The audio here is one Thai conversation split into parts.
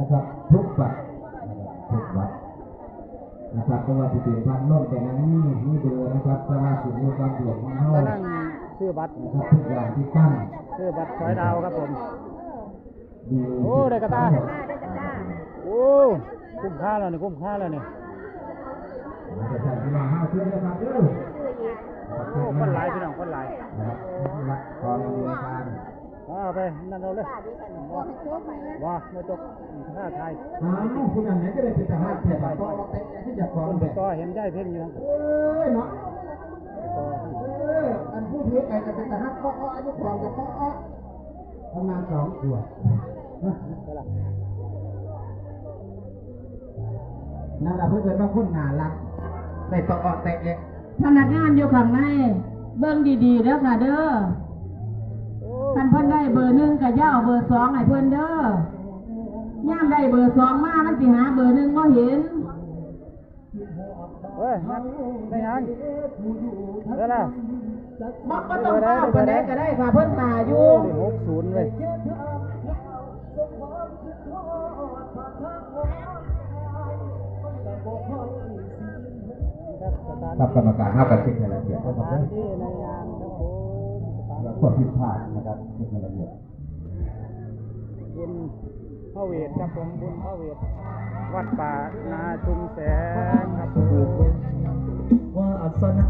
นะครับ ทุกบัตรนะครับทุกบัตรนะครับไม่ว่าจะเป็นพันโน่นแต่นั้นนี่นี่เบอร์นะครับสมาชิกมีความเดือดร้อนเท่าก็นะนั่งชื่อบัตรครับทุกอย่างที่ตั้งชื่อบัตรซอยดาวครับผมดีโอ้ได้กระตาโอ้คุ้มค่าแล้วนี่คุ้มค่าแล้วนี่มาจะสั่งที่มาห้าขึ้นนะครับเด้อโอ้คนหลายพี่น้องคนหลายนะครับรักตอนเรียนการ เอาไปนั่นเอาเลยว้าไม่จกท่าไทยอ้าวคุณอันไหนก็ได้เป็นทหารเกียรติต่อเตะที่จะฟ้องคนไปเด็กก็เห็นย่ายเพ่งอยู่เอ้ยเนาะเอออันผู้ถือไก่จะเป็นทหารก็อ้ออายุความกับก็อ้อประมาณสองขวบนั่นแหละเพื่อนๆบางคนน่ารักได้ต่ออ้อเตะเองพนักงานอยู่ข้างในเบิ่งดีๆเด้อค่ะเด้อ โอ้ท่านเพิ่นได้เบอร์หนึ่งก็อย่าเอาเบอร์สองให้เพิ่นเด้อย่ามได้เบอร์สองมามันสิหาเบอร์หนึ่งบ่เห็นเฮ้ยนักได้ยังเดี๋ยวละบ่ก็ต้องเอาปานใดก็ได้ค่ะเพิ่นหาอยู่ได้หกศูนย์เลยครับสถานครับกรรมการห้ากันเช็คในรายละเอียดสนะครับ แล้วที่ควบผิดพลาดนะครับเช็คในรายละเอียดบุญพระเวทครับผมบุญพระเวทวัดป่านาชุมแสงครับผมวาสนา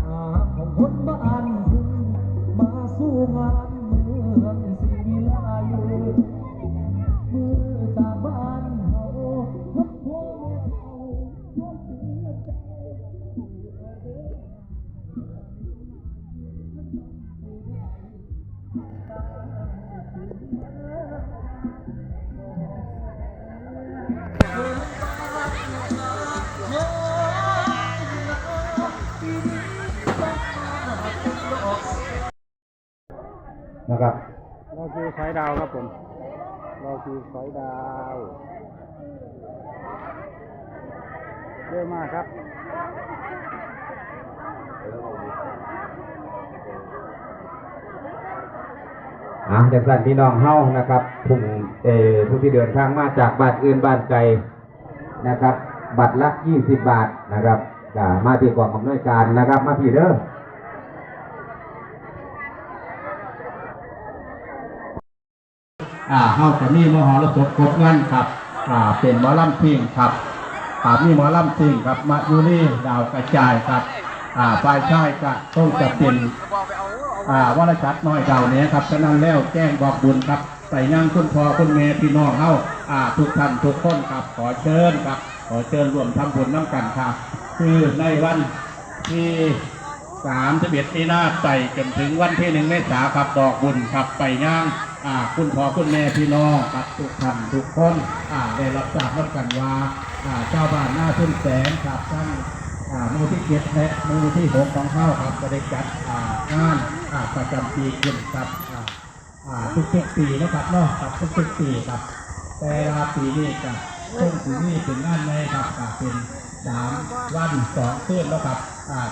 นะครับเราคือสอยดาวครับผมเราคือสอยดาวเยอะมากครับอ่าจากสันพี่น้องเฮานะครับผู้เอ่อผู้ที่เดินทางมาจากบ้านอื่นบ้านไกลนะครับ บัตรละ20บาทนะครับจะมาที่กองอำนวยการนะครับ มาพี่เด้อ อ่าเฮาจะมีมหรสพครบเงินครับอ่าเป็นหมอลำเพลงครับอ่ามีหมอลำเพลงครับมาอยู่นี่ดาวกระจายครับอ่าฝ่ายชายก็ต้องจะเป็นอ่าวรจักรน้อยเก่าเนี้ยครับฉะนั้นแล้วแจ้งบอกบุญครับใส่ย่างคุณพ่อคุณแม่พี่น้องเฮาอ่าทุกท่านทุกคนครับขอเชิญครับ ขอเชิญร่วมทำบุญน้ำกันครับ คือในวันที่สามสิบเอ็ดมีนาใส่จนถึงวันที่หนึ่งเมษาครับดอกบุญครับไปย่าง คุณพ่อคุณแม่พี่น้องครับทุกท่านทุกคนได้รับทราบรับกันว่าอ่าเจ้าบ้านหน้าทุ่นแสงครับท่านมูที่เจ็ดและมูที่หกของเข้าครับก็ได้จัดงานประจำปีขึ้นครับอ่าอ่าทุกปีนะครับเนาะครับทุกๆปีครับแต่ละปีนี้ก็ช่วงถึงนี้เป็นงานในครับเป็นสามวันสองคืนแล้วครับ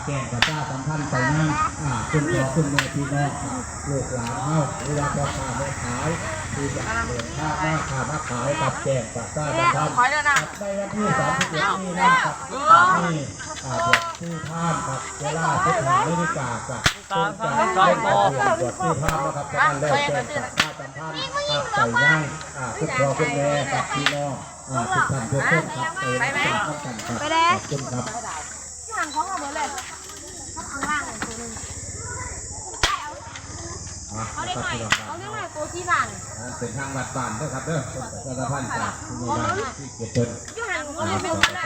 แก่งกับเจ้าสัมพันธ์ไปงานอ่าคุณพ่อคุณแม่พี่น้องครับลูกหลานเฮาหรือว่าพ่อค้าแม่ขายที่จะเดินทางมาค้ามาขายกับแก่งกับเจ้าสัมพันธ์ครับในวันที่สามสิบเอ็ดนี้นะครับนี่อ่าเด็กที่ท่ามครับเวลาสิบห้านาฬิกาครับต้นจากเล่นกับเดือนบวชที่ท่ามนะครับจะอันแล้วแจ้งกับเจ้าสัมพันธ์ครับใส่ย่างอ่าคุณพ่อคุณแม่กับพี่น้องอ่าทุกท่านทุกคนครับไปเป็นกันครับขอบคุณครับ ห่างของเราหมดเลยเขาข้างล่างเลยตัวนึง อะเขานเล็กครับหน่อยพี่น้องครับเขาเล็กหน่อยตัวที่ห่างอ่าเป็นทางวัดบานด้วยครับเด้อเป็นประชาพันธ์จากที่มีบ้านที่เกิดขึ้นอยู่ห่างเขาเลยเป็นคนละ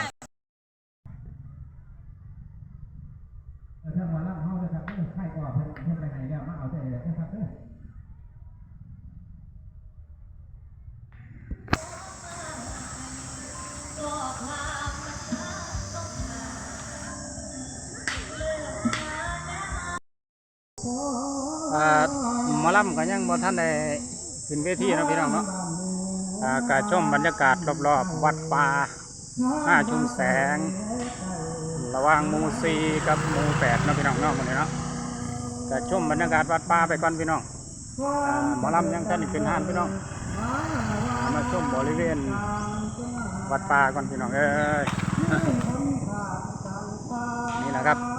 ถ้ามาล่ำเฮานะครับเออใครก็เพิ่นเพิ่นไปไหนแล้วมาเอาได้เลยนะครับเด้อ ลำก็ยังบ่ท่านได้ขึ้นเวทีนะพี่น้องเนาะอ่ากาชมบรรยากาศรอบๆวัดป่าห้าชุมแสง ระหว่างหมู่สี่กับหมูแปดนะพี่น้องเนาะมื้อนี้เนาะการชมบรรยากาศวัดป่าไปก่อนพี่น้องอ่าหมอลำยังท่านขึ้นห้านพี่น้องมาชมบริเวณวัดป่าก่อนพี่น้องเอ้ยนี่แหละครับ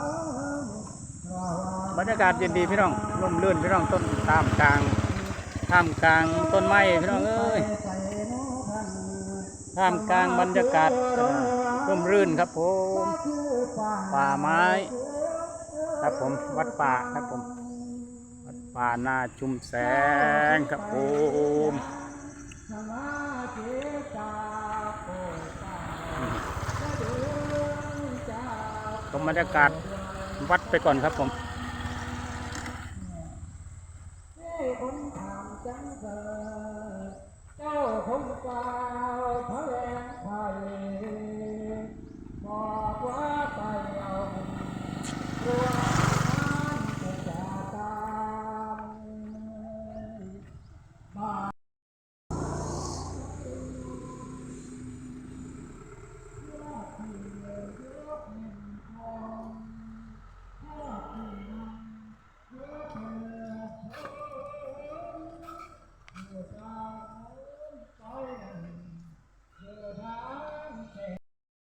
บรรยากาศเย็นดีพี่น้องร่มรื่นพี่น้องต้นตามกลางท่ามกลางต้นไม้พี่น้องเอ้ยท่ามกลางบรรยากาศเอ่อร่มรื่นครับผมป่าไม้ ครับผมวัดป่าครับผมวัดป่านาชุมแสงครับผมชมบรรยากาศวัดไปก่อนครับผม เจ้าผมกล่าวพระแรงไทยบอกว่าไปเอาร